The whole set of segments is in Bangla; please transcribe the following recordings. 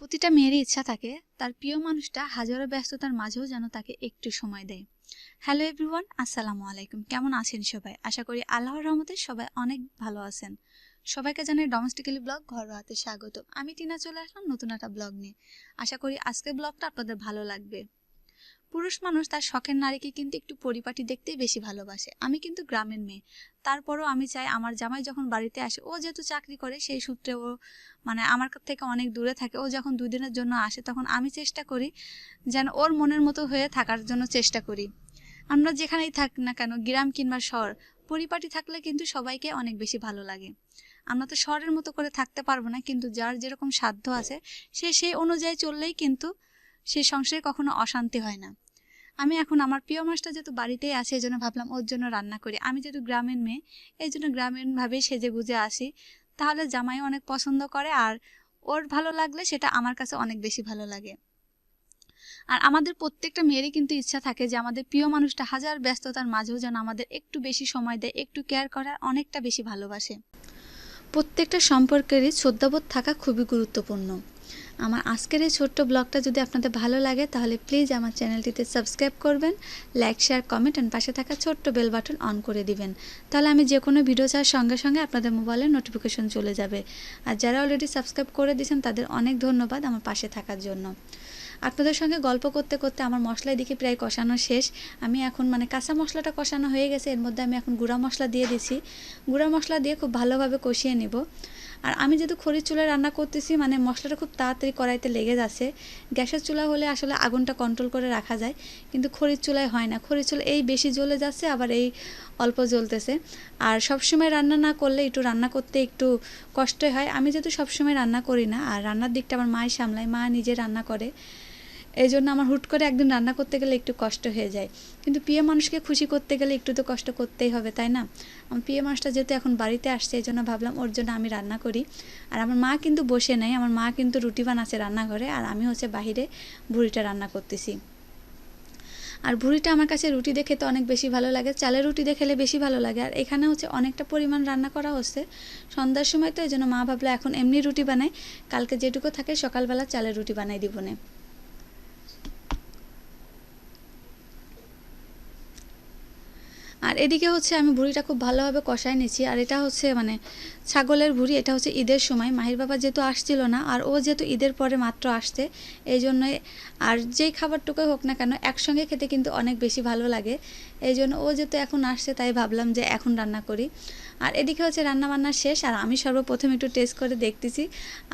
প্রতিটা মেয়েরই ইচ্ছা থাকে, তার প্রিয় মানুষটা হাজারো ব্যস্ততার মাঝেও যেন তাকে একটু সময় দেয়। হ্যালো এভরিওয়ান, আসসালামু আলাইকুম। কেমন আছেন সবাই? আশা করি আল্লাহর রহমতে সবাই অনেক ভালো আছেন। সবাইকে জানাই ডোমেস্টিক্যালি ব্লগ ঘরোয়া হাতে স্বাগত। আমি টিনা চলে আসলাম নতুন একটা ব্লগ নিয়ে। আশা করি আজকের ব্লগটা আপনাদের ভালো লাগবে। পুরুষ মানুষ তার শখের নারীকে কিন্তু একটু পরিপাটি দেখতেই বেশি ভালোবাসে। আমি কিন্তু গ্রামের মেয়ে। তারপরও আমি চাই আমার জামাই যখন বাড়িতে আসে, ও যেহেতু চাকরি করে, সেই সূত্রে ও মানে আমার থেকে অনেক দূরে থাকে। ও যখন দুই দিনের জন্য আসে, তখন আমি চেষ্টা করি যেন ওর মনের মতো হয়ে থাকার জন্য চেষ্টা করি। আমরা যেখানেই থাক না কেন, গ্রাম কিংবা শহর, পরিপাটি থাকলে কিন্তু সবাইকে অনেক বেশি ভালো লাগে। আমরা তো শহরের মতো করে থাকতে পারব না, কিন্তু যার যেরকম সাধ্য আছে, সে সেই অনুযায়ী চললেই কিন্তু সেই সংসারে কখনো অশান্তি হয় না। আমি এখন আমার প্রিয় মাছটা যেহেতু বাড়িতেই আছে এই জন্য ভাবলাম ওর জন্য রান্না করি। আমি যেহেতু গ্রামীণ মেয়ে এই জন্য গ্রামীণভাবেই সেজে গুজে আসি। তাহলে জামাই অনেক পছন্দ করে আর ওর ভালো লাগলে সেটা আমার কাছে অনেক বেশি ভালো লাগে। আর আমাদের প্রত্যেকটা মেয়েরই কিন্তু ইচ্ছা থাকে যে আমাদের প্রিয় মানুষটা হাজার ব্যস্ততার মাঝেও যেন আমাদের একটু বেশি সময় দেয়, একটু কেয়ার করার, অনেকটা বেশি ভালোবাসে। প্রত্যেকটা সম্পর্কেরই শ্রদ্ধাবোধ থাকা খুবই গুরুত্বপূর্ণ। আমার আজকের এই ছোট্ট ব্লগটা যদি আপনাদের ভালো লাগে, তাহলে প্লিজ আমার চ্যানেলটিতে সাবস্ক্রাইব করবেন লাইক শেয়ার কমেন্ট অ্যান্ড পাশে থাকা ছোট্ট বেল বাটন অন করে দিবেন। তাহলে আমি যে কোনো ভিডিও চাওয়ার সঙ্গে সঙ্গে আপনাদের মোবাইলে নোটিফিকেশন চলে যাবে। আর যারা অলরেডি সাবস্ক্রাইব করে দিয়েছেন, তাদের অনেক ধন্যবাদ আমার পাশে থাকার জন্য। আপনাদের সঙ্গে গল্প করতে করতে আমার মশলা দিকে প্রায় কষানো শেষ। আমি এখন মানে কাঁচা মশলাটা কষানো হয়ে গেছে, এর মধ্যে আমি এখন গুঁড়া মশলা দিয়ে দিছি। গুঁড়া মশলা দিয়ে খুব ভালোভাবে কষিয়ে নেব। আর আমি যেহেতু খড়ির চুলায় রান্না করতেছি মানে মশলাটা খুব তাড়াতাড়ি কড়াইতে লেগে যাচ্ছে। গ্যাসের চুলা হলে আসলে আগুনটা কন্ট্রোল করে রাখা যায়, কিন্তু খড়ির চুলায় হয় না। খড়ির চুলা এই বেশি জ্বলে যাচ্ছে, আবার এই অল্প জ্বলতেছে। আর সবসময় রান্না না করলে একটু রান্না করতে একটু কষ্টই হয়। আমি যেহেতু সবসময় রান্না করি না, আর রান্নার দিকটা আমার মায় সামলায়, মা নিজে রান্না করে। এই জন্য আমার হুট করে একদিন রান্না করতে গেলে একটু কষ্ট হয়ে যায়। কিন্তু প্রিয় মানুষকে খুশি করতে গেলে একটু তো কষ্ট করতেই হবে, তাই না? আমার প্রিয় মানুষটা যেহেতু এখন বাড়িতে আসছে এই জন্য ভাবলাম ওর জন্য আমি রান্না করি। আর আমার মা কিন্তু বসে নেই, আমার মা কিন্তু রুটি বানাচ্ছে রান্নাঘরে, আর আমি হচ্ছে বাহিরে ভুড়িটা রান্না করতেছি। আর ভুড়িটা আমার কাছে রুটি দেখে তো অনেক বেশি ভালো লাগে, চালের রুটি দেখেলে বেশি ভালো লাগে। আর এখানে হচ্ছে অনেকটা পরিমাণ রান্না করা হচ্ছে। সন্ধ্যার সময় তো এই জন্য মা ভাবলো এখন এমনি রুটি বানাই, কালকে যেটুকু থাকে সকালবেলা চালের রুটি বানাই দিব আর এদিকে হচ্ছে আমি ভুড়িটা খুব ভালোভাবে কষায় নিয়েছি আর এটা হচ্ছে মানে ছাগলের ভুড়ি, এটা হচ্ছে ঈদের সময়। মাহির বাবা যেহেতু আসছিল না, আর ও যেহেতু ঈদের পরে মাত্র আসছে এই জন্যই আর যেই খাবারটুকুই হোক না কেন, একসঙ্গে খেতে কিন্তু অনেক বেশি ভালো লাগে। এই জন্য ও যেহেতু এখন আসছে, তাই ভাবলাম যে এখন রান্না করি। আর এদিকে হচ্ছে রান্না বান্না শেষ, আর আমি সর্বপ্রথম একটু টেস্ট করে দেখতেছি।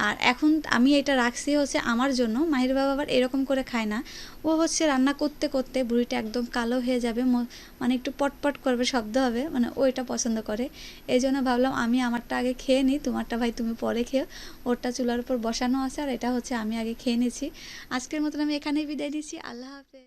আর এখন আমি এটা রাখছি হচ্ছে আমার জন্য, মাহির বাবা আবার এরকম করে খায় না। ও হচ্ছে রান্না করতে করতে বুড়িটা একদম কালো হয়ে যাবে মানে একটু পটপট করবে, শব্দ হবে মানে ও এটা পছন্দ করে। এই জন্য ভাবলাম আমি আমারটা আগে খেয়ে নিই, তোমারটা ভাই তুমি পরে খেয়ে ওরটা চুলার উপর বসানো আছে আর এটা হচ্ছে আমি আগে খেয়ে নিয়েছি আজকের মতন আমি এখানেই বিদায় দিচ্ছি আল্লাহ হাফেজ।